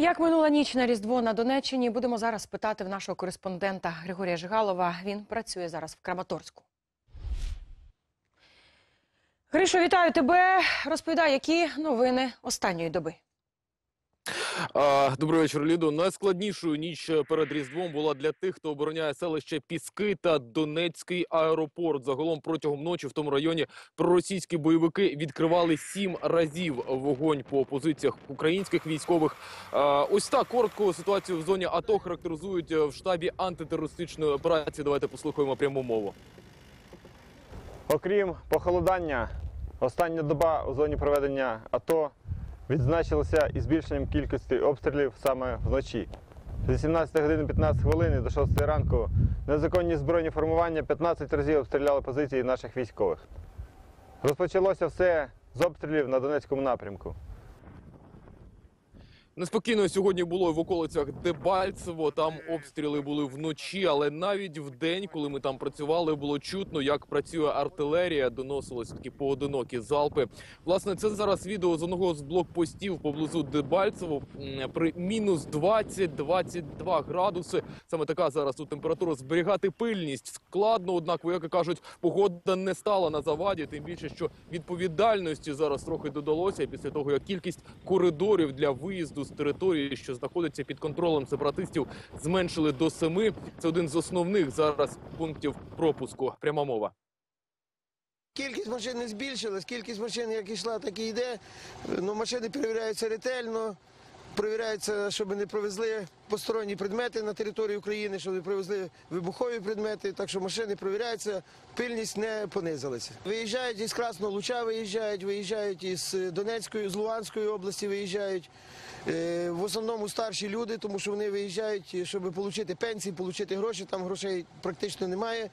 Як минула ніч на Різдво на Донеччині, будемо зараз питати в нашого кореспондента Григорія Жигалова. Він працює зараз в Краматорську. Гришо, вітаю тебе. Розповідай, які новини останньої доби. Добрий вечір, Лідо. Найскладнішою ніч перед Різдвом була для тих, хто обороняє селище Піски та Донецький аеропорт. Загалом протягом ночі в тому районі проросійські бойовики відкривали сім разів вогонь по позиціях українських військових. Ось так коротко ситуацію в зоні АТО характеризують в штабі антитерористичної операції. Давайте послухаємо пряму мову. Окрім похолодання, остання доба у зоні проведення АТО відзначилася і збільшенням кількості обстрілів саме вночі. З 18 години 15 хвилин до 6 ранку незаконні збройні формування 15 разів обстріляли позиції наших військових. Розпочалося все з обстрілів на Донецькому напрямку. Неспокійно сьогодні було в околицях Дебальцево. Там обстріли були вночі, але навіть в день, коли ми там працювали, було чутно, як працює артилерія. Доносились такі поодинокі залпи. Власне, це зараз відео з одного з блокпостів поблизу Дебальцево при мінус 20-22 градуси. Саме така зараз тут температура. Зберігати пильність складно. Однак, вояки кажуть, погода не стала на заваді. Тим більше, що відповідальності зараз трохи додалося після того, як кількість коридорів для виїзду території, що знаходиться під контролем сепаратистів, зменшили до семи. Це один з основних зараз пунктів пропуску. Пряма мова. Кількість машин не збільшилась, кількість машин як йшла, так і йде. Ну, машини перевіряються ретельно, перевіряються, щоб не провезли посторонні предмети на територію України, щоб не привезли вибухові предмети. Так що машини перевіряються, пильність не понизилася. Виїжджають із Красного Луча, виїжджають, виїжджають із Донецької, з Луганської області виїжджають. Е, В основному старші люди, тому що вони виїжджають, щоб отримати пенсії, отримати гроші. Там грошей практично немає.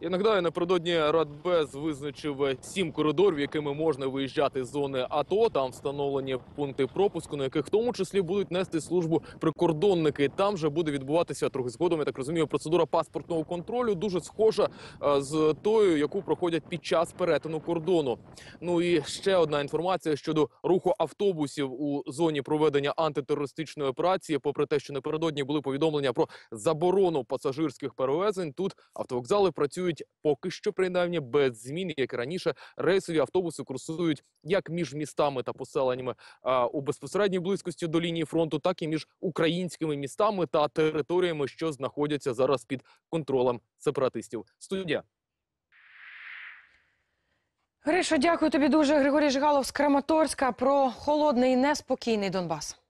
Я нагадаю, напередодні Радбез визначив сім коридорів, якими можна виїжджати з зони АТО. Там встановлені пункти пропуску, на яких в тому числі будуть нести службу прикордонники. Там же буде відбуватися трохи згодом. Я так розумію, процедура паспортного контролю дуже схожа е, з тою, яку проходять під час перетину кордону. Ну і ще одна інформація щодо руху автобусів у зоні проведення антитерористичної операції. Попри те, що напередодні були повідомлення про заборону пасажирських перевезень, тут автовокзали працюють поки що, принаймні без змін, як раніше. Рейсові автобуси курсують як між містами та поселеннями у безпосередній близькості до лінії фронту, так і між українськими містами та територіями, що знаходяться зараз під контролем сепаратистів. Студія. Гришо, дякую тобі дуже. Григорій Жигалов з Краматорська про холодний і неспокійний Донбас.